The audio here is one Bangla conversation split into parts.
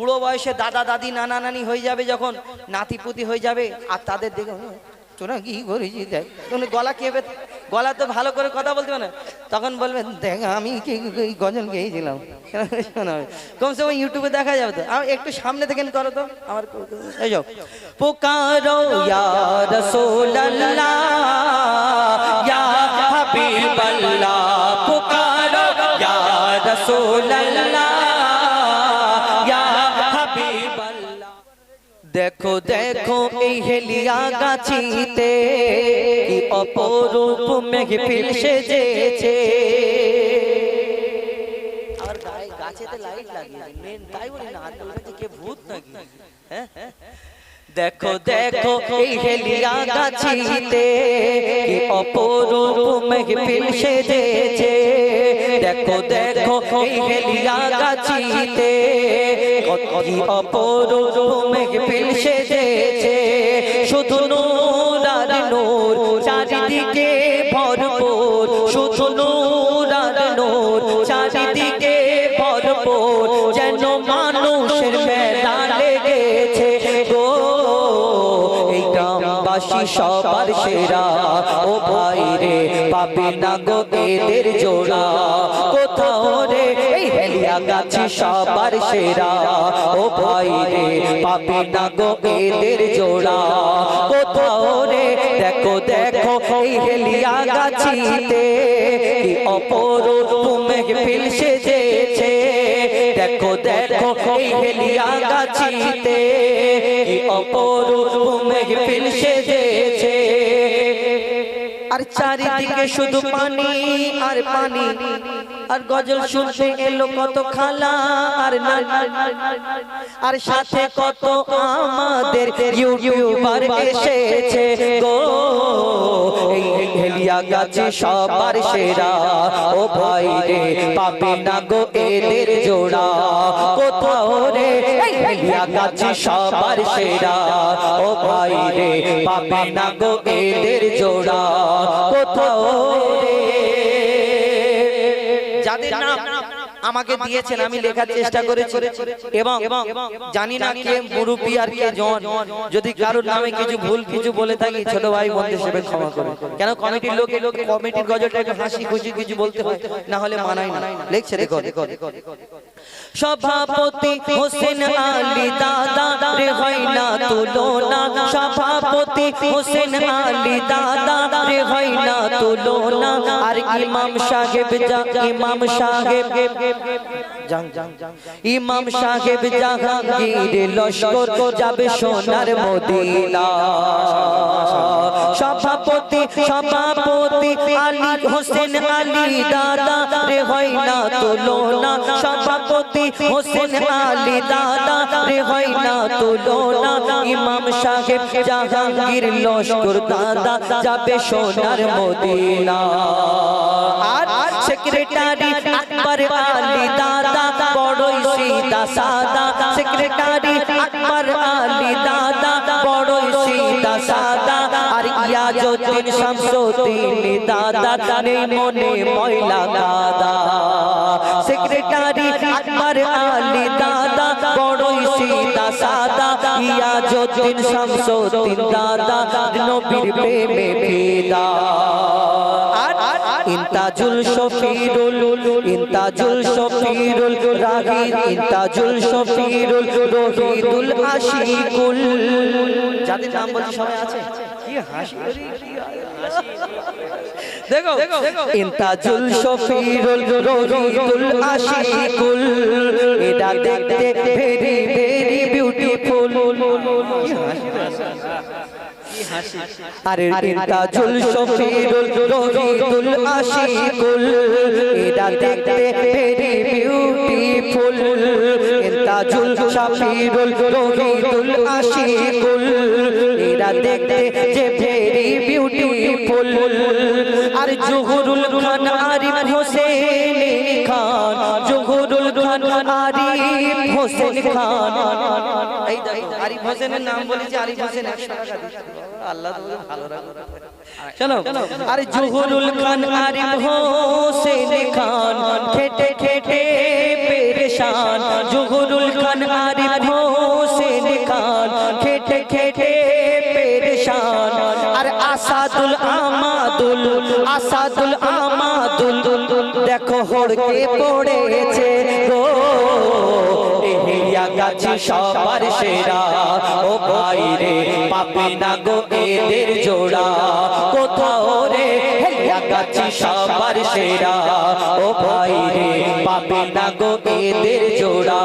বুড়ো বয়সে দাদা দাদি নানা নানি হয়ে যাবে যখন নাতি পুতি হয়ে যাবে আর তাদের দেখে "হুম, তোরা কি করেছিস দেখ? গলা কেবে গলা তো ভালো করে কথা বলতে না। তখন বলবেন দেখ আমি কি গজল গেয়েছিলাম। কমসে কম ইউটিউবে দেখা যাবে তো। আর একটু সামনে থেকে করো তো। আমার এই পুকারো হাবিবাল্লাহ পুকারো ইয়া দেখো দেখো এই হেলিয়া গাছিতে কি অপরূপ মেঘফিল সেজেছে। আর গায়ে গাছেতে লাইট লাগিয়ে মেন তাই বলি না আর কে ভূত নাকি হ্যাঁ? দেখো দেখো এই হেলিয়া গাছিতে কি অপরূপ সেজেছে দেখো দেখো এই হেলিয়া গাছিতে কি অপরূপ মেঘফিল সেজেছে শুধু নো নূর সেরা ও ভাই রে পাবি না গো এদের জোড়া। কোথাও রে হেলিয়া গাছি সবার সেরা। ও ভাই রে পাবি না গো এদের জোড়া। কোথাও রে, দেখো দেখো, এই হেলিয়া গাছিতে কি অপরূপ মেঘফিল সেজেছে। দেখো দেখো, এই হেলিয়া গাছিতে কি অপরূপ সেজেছে। আর চারিদিকে শুধু পানি আর পানি। আর গজল শুনতে এলো কত খালা আর আর সাথে কত আমাদের ইউটিউবার এসেছে গো। হেলিয়া গাছে সবার সেরা। ও ভাই রে পাবে না গো এদের জোড়া। কোথাও রে দিয়া গাছে সবার সেরা। ও ভাই রে পাবে না গো এদের জোড়া। কোথাও রে। যাদের নাম আমাকে দিয়েছেন আমি লেখার চেষ্টা করেছি। এবং জানি না কে মুরুবি আর কে জন। যদি কারোর নামে কিছু ভুল কিছু বলে থাকি ছোট ভাই বন্ধু হিসেবে ক্ষমা করবে কেন কমিটির লোকে লোকে কমিটির গজলটা একটু হাসি খুশি কিছু বলতে হয় না হলে মানায় না। লিখছে দেখো সভাপতি হোসেন আলী দাদা রে হয় না তুলনা সভাপতি হোসেন আলী দাদা রে হয় না তুলনা আর ইমাম সাহেব যা ইমাম সাহেব ইমাম সাহেব জাহাঙ্গীর লস্কর যাবে সোনার মদিনা। সভাপতি সভাপতি আলী হোসেন আলী দাদা রে হয় না তুলনা সভাপতি হোসেন আলী দাদা রে হয় না তুলনা ইমাম সাহেব জাহাঙ্গীর লস্কর দাদা যাবে সোনার মদিনা। আর সেক্রেটারি আকবর আলী দাদা, বড়ই সিদা সাদা। সেক্রেটারি আকবর আলী দাদা, বড়ই সিদা সাদা। আর ইয়াজুদ্দিন শামসুদ্দিন দাদা, নেই মনে ময়লা দাদা সেক্রেটারি আকবর আলী দাদা, বড়ই সিদা সাদা। ইয়াজুদ্দিন শামসুদ্দিন দাদা, নবীর প্রেমে ফিদা। ইন্তাজুল শফিরুল ইন্তাজুল শফিরুল রাহিদ ইন্তাজুল শফিরুল রহিদুল আশিকুল। যাদের নাম বলছি সবাই আছে? কি হাসি দেখো ইন্তাজুল শফিরুল রহিদুল আশিকুল, এটা দেখতে ভেরি ভেরি বিউটিফুল আরে ইন্তাজুল শফিরুল রহিদুল আশিকুল এটা দেখতে ভেরি বিউটিফুল ইন্তাজুল শফিরুল রহিদুল আশিকুল এটা দেখতে যে ভেরি বিউটিফুল আর জহুরুল খান আরিফ হোসেন খান হোসেনের নাম বলি যে আরিফ হোসেন 100 টাকা দিচ্ছে। আল্লাহ তোমাকে ভালো রাখুন চলো। আরে জোহরুল খান আরিফ হোসেন খান খেটে খেটে পেরেশান। জোহরুল খান আরিফ হোসেন খান খেটে খেটে পেরেশান। আর আসাদুল আমাদুল আসাদুল আমাদুল দেখো হড়কে পড়ে সবার সেরা। ও ভাই রে পাবে না গো এদের জোড়া। কোথাও রে গাছি সবার সেরা। ও ভাই রে পাবে না গো এদের জোড়া।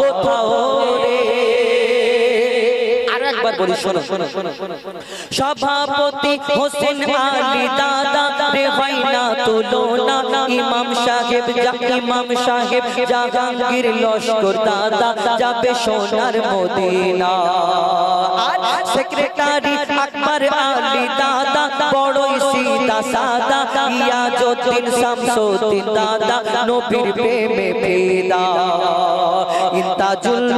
কোথাও শোনো সভাপতি হোসেন আলী দাদা, রে না তুলনা ইমাম সাহেব যা ইমাম সাহেব জাহাঙ্গীর লস্কর দাদা যাবে সোনার মদিনা সেক্রেটারি আকবর আলী দাদা, বড়ই সীতা সাদা ইয়াজউদ্দিন শামসুদ্দিন দাদা, নবীর প্রেমে ফিদা। ইন্তাজুল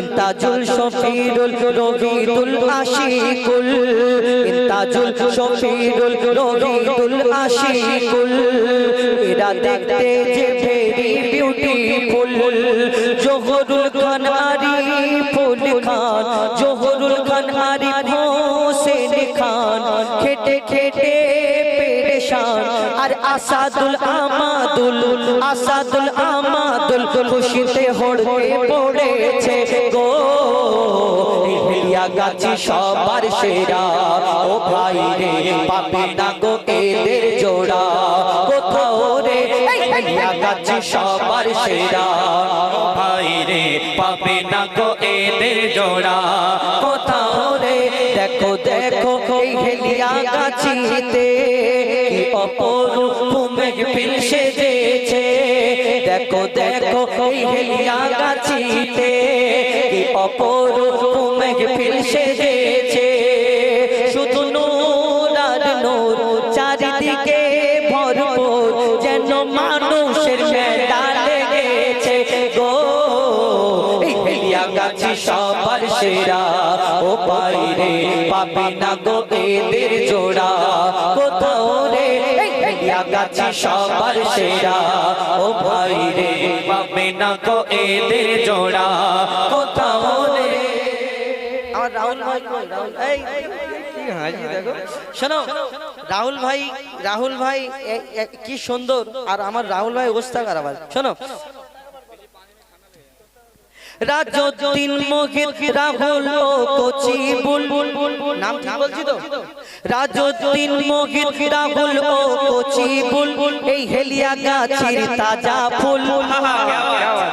ইন্তাজুল শফিরুল রবিদুল আশিকুল, ইন্তাজুল শফিরুল রবিদুল আশিকুল। এরা দেখতে যে ভেরি বিউটিফুল জোহরুল খান আরিফুল খান খেটে খেটে পেরেশান। আর আসাদুল আমাদুল আসাদুল আমাদুল খুশিতে হড়কে পড়েছে গো। হেলিয়া গাছি সবার সেরা। ও ভাই রে পাবে না গো এদের জোড়া। কোথাও রে হেলিয়া গাছি সবার সেরা। ভাই রে পাবে না গো এদের জোড়া। কোথাও দেখো দেখো এই হেলিয়া গাছিতে কি অপরূপ মেঘপিল সেজেছে দেখো দেখো এই হেলিয়া গাছিতে কি অপরূপ মেঘপিল সেজেছে সেরা ও বাইরে পাবে না গো এদের জোড়া। কোথাও রে গাছি সবার সেরা। ও বাইরে পাবে না গো এদের জোড়া। কোথাও রে। আমার রাহুল ভাই রাহুল ভাই রাহুল ভাই কি সুন্দর। আর আমার রাহুল ভাই ওস্তাকার আবার শোনো রাজউদ্দিন মোহিত রাহুল কচি বুলবুল নাম ঠিক বলছি তো রাজউদ্দিন মোহিত রাহুল ও কচি বুলবুল এই হেলিয়া গাছির তাজা ফুল রাহুল।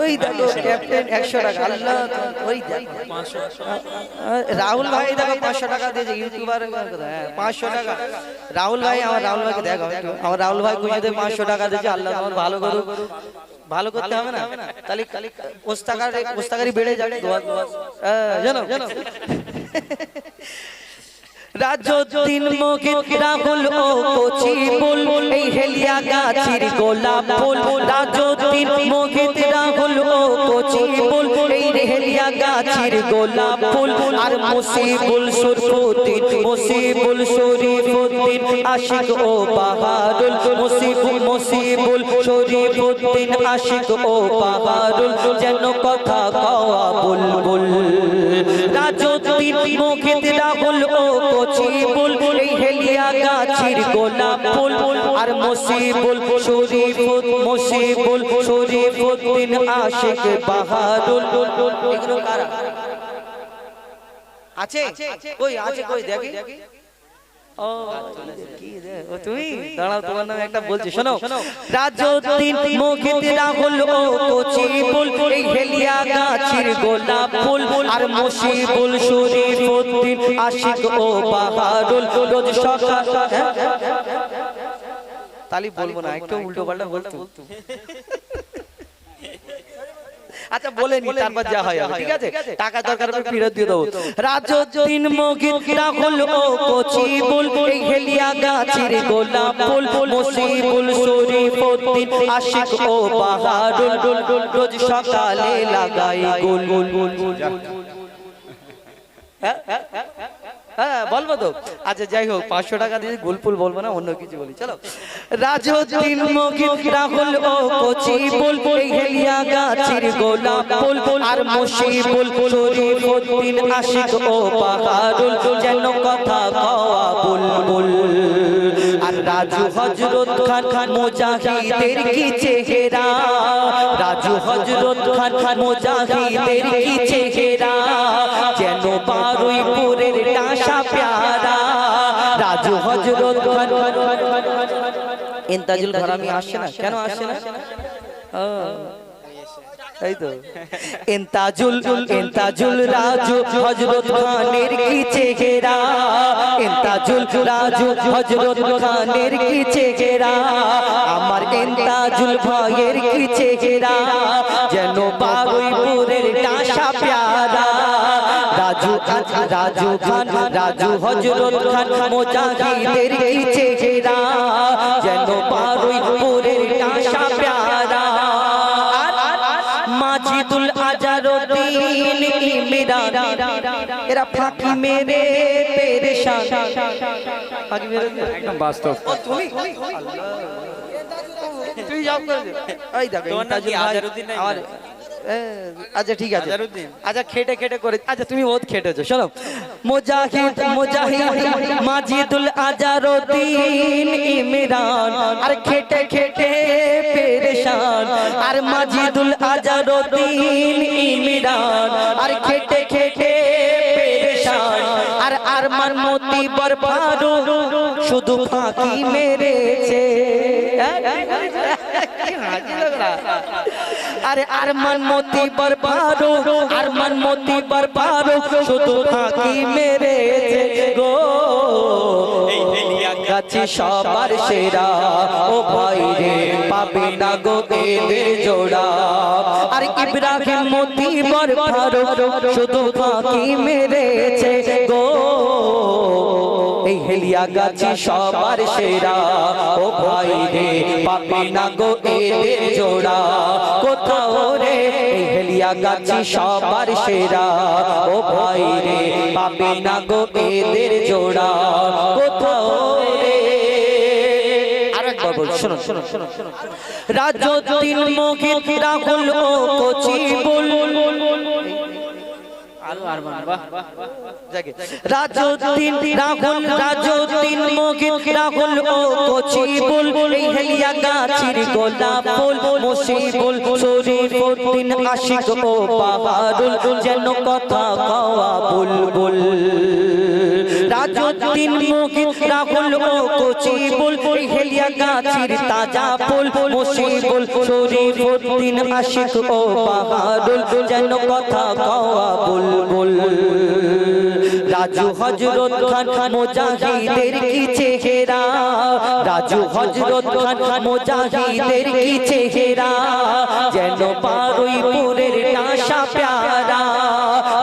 ওই দেখো ক্যাপ্টেন একশো টাকা। আল্লাহ ওই দেখো। রাহুল ভাই দেখো পাঁচশো টাকা দিয়েছে ইউটিউবার হ্যাঁ পাঁচশো টাকা। রাহুল ভাই আমার রাহুল ভাইকে দেখো। আমার রাহুল ভাই খুঁজে পাঁচশো টাকা দিয়েছে আল্লাহ তোমার ভালো করুক। ভালো করতে হবে না? তাহলে পুস্তাকার পুস্তাকারই বেড়ে যাবে। দোয়া দোয়া হ্যাঁ, জানো? রাজউদ্দিন মোহিত রাহুল ও কচি বুল এই হেলিয়া গাছির গোলাপ ফুল। রাহুল ও কচি বুল এই হেলিয়া গাছির গোলাপ ফুল আর মুসিবুল সুরফুদ্দিন মুসিবুল শরীফুদ্দিন আশিক ও বাহারুল মুসিবুল মুসিবুল শরীফুদ্দিন আশিক ও বাহারুল যেন কথা কওয়া বুলবুল রাজউদ্দিন মুখিত রাহুল ও কচিবুল গাছির গোলাপ ফুল আর মুসিবুল শরীফুল মুসিবুল শরীফুদ্দিন আশিক বাহাদুল এগুলো কারা? আছে? কই আছে কই দেখি। তুমি দাঁড়াও তোমার নামে একটা বলছি শোনো। রাজউদ্দিন মুখিত রাহুল ও কচিবুল এই হেলিয়া গাছির গোলাপ ফুল আর মুসিবুল শরীফুদ্দিন আশিক ও বাহারুল রোজ সকাল? তালি বলব না একটু উল্টো পাল্টা বলতো। আচ্ছা বলে নি তারপর যা হয় ঠিক আছে টাকা দরকার হবে ফেরত দিয়ে দেবো রাজউদ্দিন মুগিত রাহুল ও কচিবুল এই হেলিয়া গাছির গোলাপ ফুল মুসিবুল শরীফুদ্দিন আশিক ও বাহারুল রোজ সকালে লাগাই গুল হ্যাঁ, হ্যাঁ, হ্যাঁ, হ্যাঁ বলব তো আচ্ছা যাই হোক, পাঁচশো টাকা দিয়ে গুলপুল বলব না, অন্য কিছু বলি। চলো। রাজু হজরত খান খান মুজাহিদের কি চেহারা? রাজু হজরত খান খান, মুজাহিদের কি চেহারা? যেন বারুইপুরের ডাসা প্যারা ইন্তাজুল ঘরামি আসছে না কেন আসছে না এই তো ইন্তাজুল ইন্তাজুল রাজু হজরত খানের কি চেহারা ইন্তাজুল রাজু হজরত খানের কি চেহারা আমার ইন্তাজুল ভাইয়ের কি চেহারা যেন ডাসা প্যারা রাজু রাজু খান রাজু হজরত খান মুজাহিদের চেহারা যেন বারুইপুরের ডাসা প্যারা মাজিদুল আজারুদ্দিন ইমরান এরা ফাঁকি মেরে পেরেশান ফাঁকি মেরে একদম বাস্তব তুই জব করে দে এই দেখো তোমার নাম কি? আমার না? আচ্ছা ঠিক আছে। আচ্ছা খেটে খেটে করে আচ্ছা তুমি বহুত খেটেছো শোনো। মুজাহিদ মুজাহিদ মাজিদুল আজারুদ্দিন ইমরান। আর খেটে খেটে পেরেশান। আর মাজিদুল আজারুদ্দিন ইমরান। আর খেটে খেটে পেরেশান। আর আরমান মতি বরফারু শুধু ফাঁকি মেরেছে। কি হাসি লাগরা আরে আরমান মতি বরফারু আরমান মতি বরফারু শুধু ফাঁকি মেরেছে গো। কাছে সবার সেরা ও ভাই রে পাবে না গো এদের জোড়া। আর ইব্রাহিম মতি বরফারু শুধু ফাঁকি মেরেছে গো। হেলিয়া গাছি সবার সেরা। ও ভাই রে পাবে না গো এদের জোড়া। কোথাও রে হেলিয়া গাছি সবার সেরা। ও ভাই রে পাবে না গো এদের জোড়া। কোথাও রে। আরেকবার বল শোনো শোনো শোনো শোনো। রাজদ্দিন মুখিত রাহুল ও কচি বুল। আরও আরমান বাহ জাগে। রাজউদ্দিন রাহুল রাজউদ্দিন মুখিত রাহুল ও কচিবুল। এই হেলিয়া গাছির গোলাপ মুসিবুল শরীফুদ্দিন আশিক ও পাহাড়ুল যেন কথা কওয়া বুলবুল। রাজউদ্দিন রাহুল ও কচিবুল। এই হেলিয়া গাছির তাজা ফুল মুসিবুল শরীফুদ্দিন আশিক ও পাহাড়ুল যেন কথা কওয়া বুলবুল। রাজু হজরত খান মুজাহিদের কি চেহারা? রাজু হজরত খান মুজাহিদের কি চেহারা? যেন পারুইপুরের ডাসা প্যারা।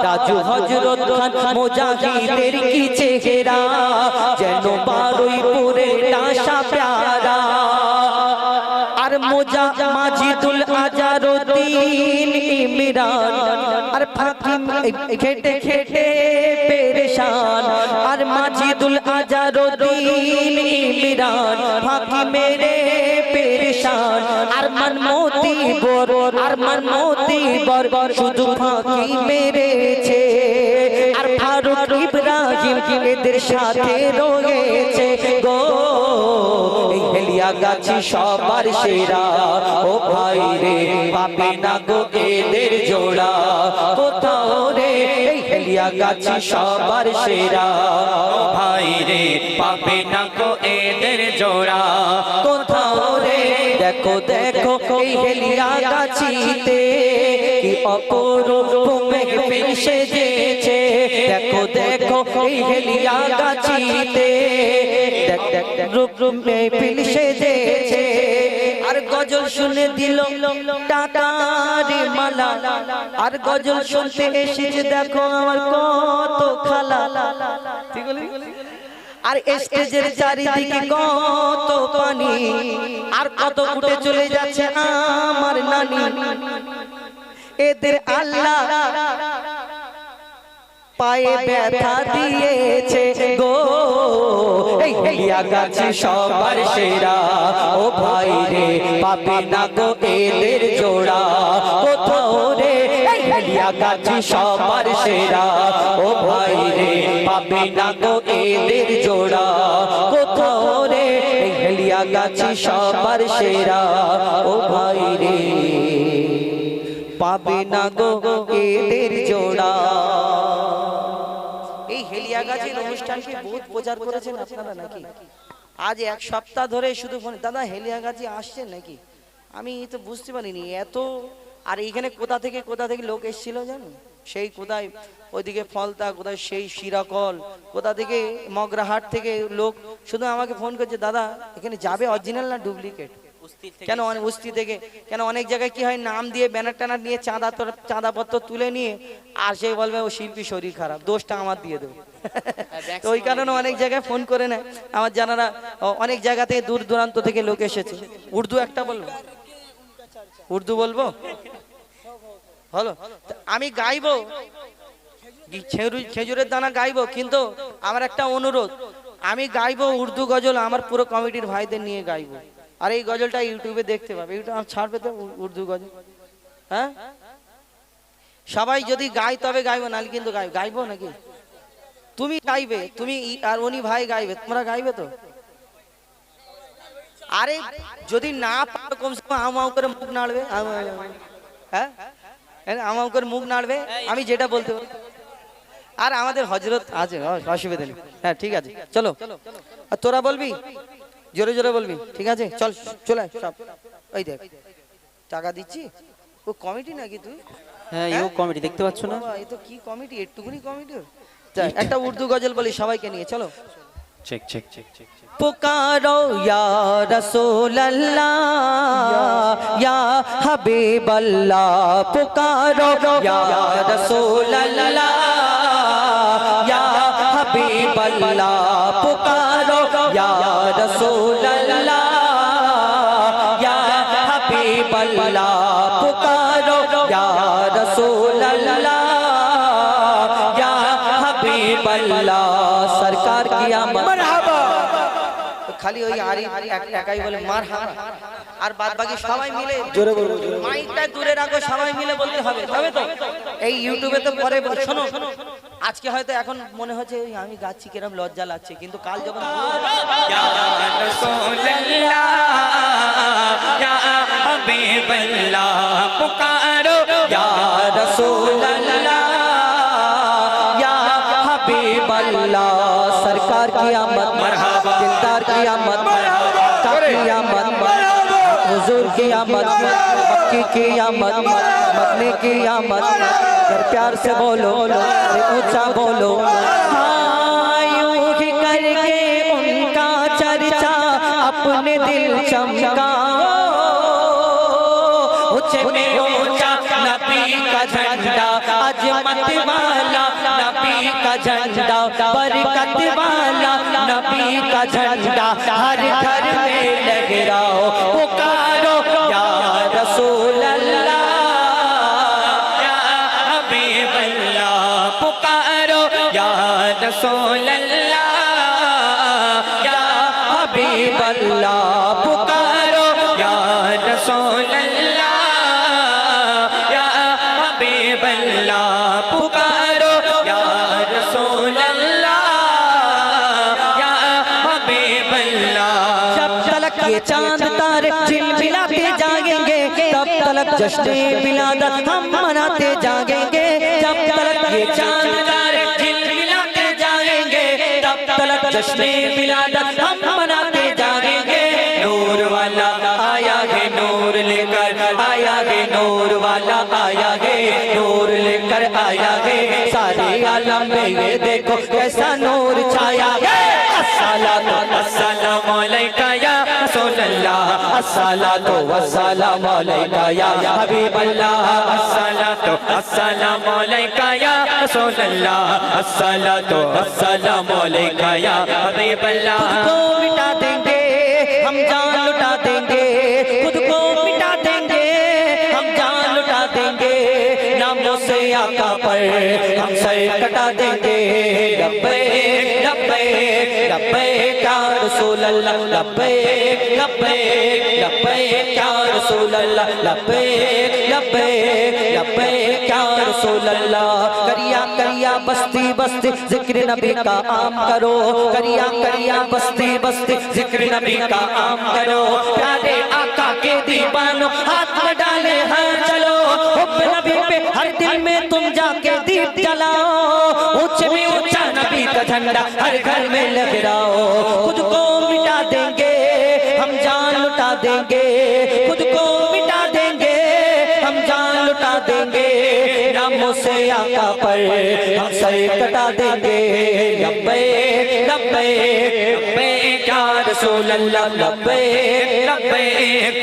রাজু হজরত খান মুজাহিদের কি চেহারা? যেন পারুইপুরের ডাসা প্যারা। আর মোজা মাজিদুল খেটে খেটে পেরেশান। আর মাজিদুল আজারুদ্দিন ইমরান ফাঁকি মেরে পেরেশান। আর মন মোতি বর, আর মন মোতি বর, শুধু ফাঁকি মেরেছে। এদের সাথে রয়েছে গো। এই হেলিয়া গাছি সবার সেরা। ও ভাই রে, পাবে না গো এদের জোড়া। কোথাও রে, এই হেলিয়া গাছি সবার সেরা। ভাই রে, পাবে না গো এদের জোড়া। কোথাও দেখো দেখো, এই হেলিয়া গাছিতে কি অপরূপ মেঘ সেজেছে। দেখো দেখো, এই হেলিয়া গাছিতে দেখ দেখ রূপ রূপ মেহফিল সেজেছে। আর গজল শুনে দিল টাটারি মালা, আর গজল শুনতে এসেছে, দেখো আমার কত খালা। ঠিক আর স্টেজের চারিদিকে কত পানি। আর কত উঠে চলে যাচ্ছে আমার নানি। এদের আল্লাহ পায়ে ব্যথা দিয়েছে গো। হেলিয়া গাছি সবার সেরা। ও ভাই রে পাবে না গো এদের জোড়া। কোথাও রে হেলিয়া সবার সেরা। ও ভাই রে, পাবে না গো এদের জোড়া। কোথাও রে হেলিয়া গাছি সবার সেরা। ও ভাই রে, পাবে না গো এদের জোড়া। এই হেলিয়া গাছের অনুষ্ঠানকে বহুত প্রচার করেছেন আপনারা নাকি? আজ এক সপ্তাহ ধরে শুধু ফোন দাদা, হেলিয়া গাছি আসছেন নাকি? আমি তো বুঝতে পারিনি, এত আর এইখানে কোথা থেকে কোথা থেকে লোক এসেছিল জানো? সেই কোথায় ওইদিকে ফলতা কোথায় সেই শিরাকল কোথা থেকে মগরাহাট থেকে লোক? শুধু আমাকে ফোন করছে দাদা এখানে যাবে অরিজিনাল না ডুপ্লিকেট কেন অনেক উস্তি থেকে? কেন অনেক জায়গায় কি হয় নাম দিয়ে ব্যানার ট্যানার নিয়ে চাঁদা তোর চাঁদাপত্র তুলে নিয়ে আর সে বলবে ও শিল্পী শরীর খারাপ দোষটা আমার দিয়ে দেবো। তো ওই কারণে অনেক জায়গায় ফোন করে নেয়। আমার জানারা অনেক জায়গা থেকে দূর দূরান্ত থেকে লোক এসেছে। উর্দু একটা বলব? উর্দু বলব? হলো আমি গাইবো। খেজুরের দানা গাইবো? কিন্তু আমার একটা অনুরোধ। আমি গাইবো উর্দু গজল আমার পুরো কমিটির ভাইদের নিয়ে গাইবো। আর এই গজলটা ইউটিউবে দেখতে পাবে। ইউটিউব ছাড়বে তো উর্দু গজল। হ্যাঁ? সবাই যদি গাই তবে গাইবো, নাহলে কিন্তু গাই গাইবো নাকি? তুমি গাইবে, তুমি আর উনি ভাই গাইবে। তোমরা গাইবে তো? আরে যদি না পারো কমসে কম আম আম করে মুখ নাড়বে। হ্যাঁ? হ্যাঁ, আম আম করে মুখ নাড়বে আমি যেটা বলতে আর আমাদের হজরত আছে অসুবিধা নেই। হ্যাঁ ঠিক আছে। চলো। আর তোরা বলবি? জোরে জোরে বলবি ঠিক আছে? চল চলে আয়, সব। ওই দেখ টাকা দিচ্ছি? ও কমিটি নাকি তুই? হ্যাঁ ইউ কমেডি দেখতে পাচ্ছ না? এ তো কি কমিটি? একটুকুনি কমিটি। একটা উর্দু গজল বলি সবাইকে নিয়ে চলো। চেক চেক চেক চেক पुकारो, या रसूल अल्लाह या हबीब अल्लाह पुकारो, या रसूल अल्लाह या हबीब अल्लाह पुकारो, या रसूल अल्लाह या हबीब अल्लाह पुकारो, या रसूल अल्लाह या हबीब अल्लाह सरकार की आमद। খালি ওই আরি একাই বলে মার হার আর বাদ বাকি সবাই মিলে জোরে বলব মাইকটা দূরে রাখো সবাই মিলে বলতে হবে তবে তো? এই ইউটিউবে তো পরে শোনো আজকে হয়তো এখন মনে হচ্ছে আমি গাচ্ছি কিরম লজ্জা লাগছে। কিন্তু কাল যখন পুকারো রসুল্লাহ হাবিবাল্লাহ। सरकार की आमद मरहबा। दिलदार की आमद का आमद हुजूर की आमद मक्की की आमद मदने की आमद घर प्यार से बोलो अरे ऊँचा बोलो। करके उनका चर्चा अपने दिल चमकाओ ऊँचे में ऊँचा नबी का झंडा अजमत वाला झंडा बरकत वाला नबी का झंडा हर घर में लहराओ पुकारो या रसूल अल्लाह या हबीब अल्लाह पुकारो या रसूल अल्लाह जश्न मिलादत हम मनाते जागेंगे। जब तलक ये चाँद तारे झिलमिलाते जाएँगे तब तलक जश्न मिलादत हम मनाते जागेंगे। नूर वाला आया है नूर लेकर आया है नूर वाला आया है नूर लेकर आया है। सारे आलम में ये देखो कैसा नूर छाया है। अस्सलाम या Rasulallah Assalatu wassalamu alayka ya रामों से आका पर हम सर कटा देंगे। करिया करिया, बस्ती बस्ती, ज़िक्र नबी का आम करो। करिया करिया, बस्ती बस्ती, ज़िक्र नबी का आम करो। प्यारे आका के दीवानो, हाथ पे हर दिल में तुम जाके दीप जलाओ। ऊँचे में ऊँचा नबी का झंडा हर घर में लहराओ। खुद को मिटा देंगे, हम जान लुटा देंगे। खुद हम सर कटा देंगे। लब्बे लब्बे लब्बे क्या रसूल अल्लाह लब्बे लब्बे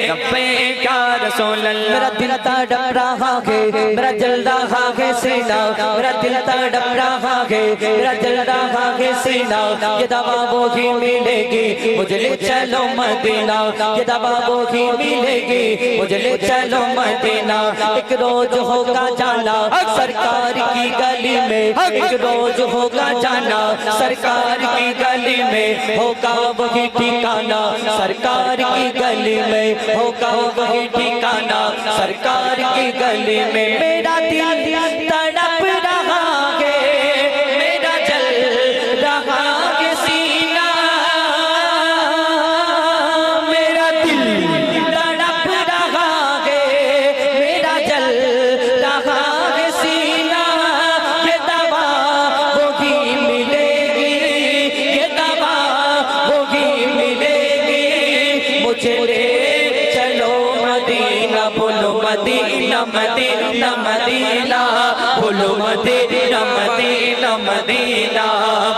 लब्बे क्या रसूल अल्लाह मेरा दिल तड़प रहा है मेरा जल रहा है सीना। मेरा दिल तड़प रहा है मेरा जल रहा है सीना। ये दवा वो ही मिलेगी, मुझे ले चलो मदीना। ये दवा वो ही मिलेगी, मुझे ले चलो मदीना। एक रोज होगा जाना, सरकार की गली में एक रोज होगा जाना, सरकार की गली में होगा वही ठिकाना, सरकार की गली में होगा वही ठिकाना, सरकार की गली में मेरा दिल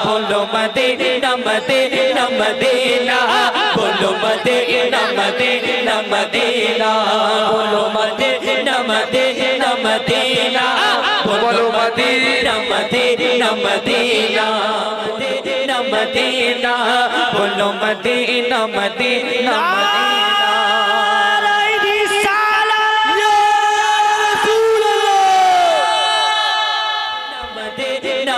बोलो मदीना मदीना मदीना बोलो मदीना मदीना मदीना बोलो मदीना मदीना मदीना बोलो मदीना मदीना मदीना मदीना मदीना बोलो मदीना मदीना मदीना